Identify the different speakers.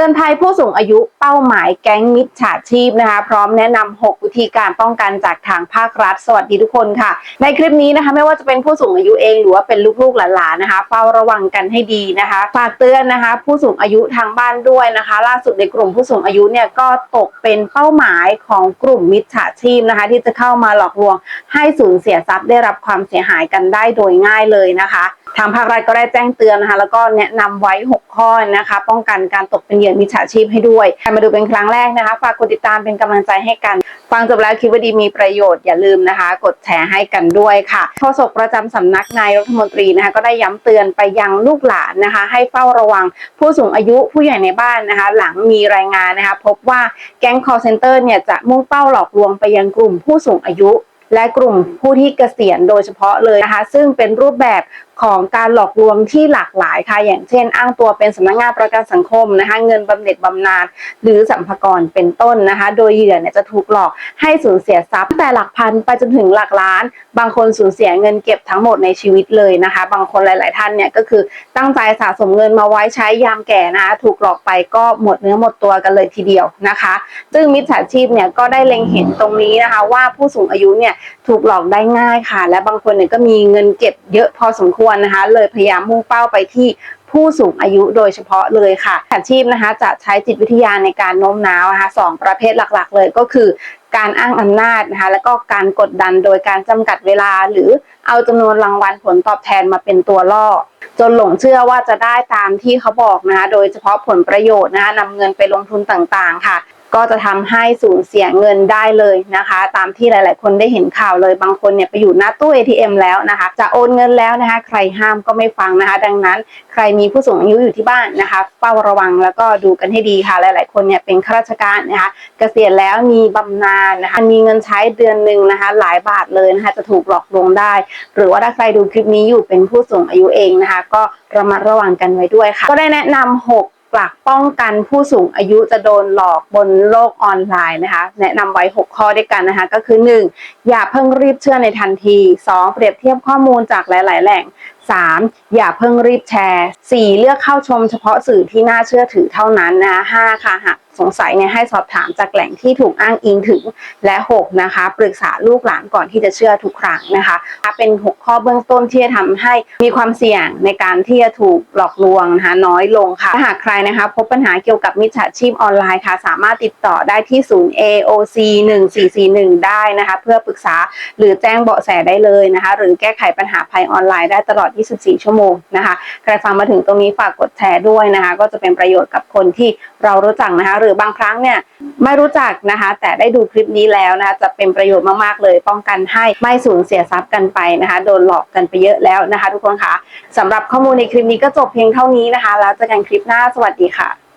Speaker 1: ตือนภัยผู้สูงอายุเป้าหมายแก๊งมิจฉาชีพนะคะ พร้อมแนะนำ6วิธีการป้องกันจากทางภาครัฐ สวัสดีทุกคนค่ะ ในคลิปนี้นะคะไม่ว่าจะเป็นผู้สูงอายุเองหรือว่าเป็นลูกๆหลานๆนะคะ เฝ้าระวังกันให้ดีนะคะฝากเตือนนะคะ ผู้สูงอายุทางบ้านด้วยนะคะ ล่าสุดในกลุ่มผู้สูงอายุเนี่ยก็ตกเป็นเป้าหมายของกลุ่มมิจฉาชีพนะคะ ที่จะเข้ามาหลอกลวงให้สูญเสียทรัพย์ได้รับความเสียหายกันได้โดยง่ายเลยนะคะ ทางภาครัฐก็ได้แจ้งเตือนนะคะแล้วก็แนะนำไว้ 6 ข้อนะคะ ป้องกันการตกเป็นเหยื่อมิจฉาชีพให้ด้วยใครมาดูเป็นครั้งแรกนะคะ ฝากกดติดตามเป็นกำลังใจให้กัน ฟังจบแล้วคิดว่าดีมีประโยชน์อย่าลืมนะคะ กดแชร์ให้กันด้วยค่ะโฆษกประจำสำนักนายรัฐมนตรีนะคะก็ได้ย้ำเตือนไปยังลูกหลานนะคะ ให้เฝ้าระวังผู้สูงอายุผู้ใหญ่ในบ้านนะคะ หลังมีรายงานนะคะ พบว่าแก๊ง call center เนี่ยจะมุ่งเป้าหลอกลวงไปยังกลุ่มผู้สูงอายุและกลุ่มผู้ที่เกษียณโดยเฉพาะเลยนะคะ ซึ่งเป็นรูปแบบ ของการหลอกลวงที่หลากหลายค่ะ อย่างเช่น อ้างตัวเป็นสำนักงานประกันสังคมนะคะ เงินบำเหน็จบำนาญหรือสัมภากรเป็นต้นนะคะ โดยเหยื่อเนี่ยจะถูกหลอกให้สูญเสียทรัพย์แต่หลักพันไปจนถึงหลักล้าน บางคนสูญเสียเงินเก็บทั้งหมดในชีวิตเลยนะคะ บางคนหลาย ๆ ท่านเนี่ยก็คือตั้งใจสะสมเงินมาไว้ใช้ยามแก่นะคะถูกหลอกไปก็หมดเนื้อหมดตัวกันเลยทีเดียวนะคะ ซึ่งมิจฉาชีพเนี่ยก็ได้เล็งเห็นตรงนี้นะคะ ว่าผู้สูงอายุเนี่ยถูกหลอกได้ง่ายค่ะ และบางคนเนี่ยก็มีเงินเก็บเยอะพอสมควรนะคะ เลยพยายามมุ่งเป้าไปที่ผู้สูงอายุโดยเฉพาะเลยค่ะอาชีพนะคะจะใช้จิตวิทยาในการโน้มน้าวนะคะสองประเภทหลักๆ เลยก็คือการอ้างอำนาจนะคะแล้วก็การกดดันโดยการจำกัดเวลา หรือเอาจำนวนรางวัลผลตอบแทนมาเป็นตัวล่อ จนหลงเชื่อว่าจะได้ตามที่เขาบอกนะคะโดยเฉพาะผลประโยชน์นะคะนำเงินไปลงทุนต่างๆ ค่ะ ก็จะทำให้สูญเสียเงินได้เลยนะคะ ตามที่หลาย ๆ คนได้เห็นข่าวเลยบางคนเนี่ยไปอยู่หน้าตู้ ATM แล้วนะคะ จะโอนเงินแล้วนะคะ ใครห้ามก็ไม่ฟังนะคะ ดังนั้นใครมีผู้สูงอายุอยู่ที่บ้านนะคะ เฝ้าระวังแล้วก็ดูกันให้ดีค่ะ หลาย ๆ คนเนี่ยเป็นข้าราชการนะคะเกษียณแล้วมีบำนาญนะคะมีเงินใช้เดือนหนึ่งนะคะ หลายบาทเลยนะคะจะถูกหลอกลวงได้ หรือว่าถ้าใครดูคลิปนี้อยู่เป็นผู้สูงอายุเองนะคะ ก็ระมัดระวังกันไว้ด้วยค่ะ ก็ได้แนะนำ6 หลักป้องกันผู้สูงอายุจะโดนหลอกบนโลกออนไลน์นะคะ แนะนำไว้ 6 ข้อด้วยกันนะคะ ก็คือ 1. อย่าเพิ่งรีบเชื่อในทันที 2. เปรียบเทียบข้อมูลจากหลาย ๆ แหล่ง 3. อย่าเพิ่งรีบแชร์ 4. เลือกเข้าชมเฉพาะสื่อที่น่าเชื่อถือเท่านั้นนะคะ5ค่ะหาก สงสัยเนี่ยให้สอบถามจากแหล่งที่ถูกอ้างอิงถึง และ 6 นะคะ ปรึกษาลูกหลานก่อนที่จะเชื่อทุกครั้งนะคะเป็น 6 ข้อเบื้องต้นที่จะทำให้มีความเสี่ยงในการที่จะถูกหลอกลวงนะคะน้อยลงค่ะถ้าหากใครนะคะ พบปัญหาเกี่ยวกับมิจฉาชีพออนไลน์ค่ะ สามารถติดต่อได้ที่ศูนย์ AOC 1441 ได้นะคะ เพื่อปรึกษาหรือแจ้งเบาะแสได้เลยนะคะ หรือแก้ไขปัญหาภัยออนไลน์ได้ตลอด 24 ชั่วโมงนะคะ ใครฟังมาถึงตรงนี้ฝากกดแชร์ด้วยนะคะ ก็จะเป็นประโยชน์กับคนที่เรารู้จักนะคะหรือือบางครั้งเนี่ยไม่รู้จักนะคะ แต่ได้ดูคลิปนี้แล้วนะคะจะเป็นประโยชน์มากๆเลย ป้องกันให้ไม่สูญเสียทรัพย์กันไปนะคะ โดนหลอกกันไปเยอะแล้วนะคะ ทุกคนคะสำหรับข้อมูลในคลิปนี้ก็จบเพียงเท่านี้นะคะ แล้วเจอกันคลิปหน้าสวัสดีค่ะ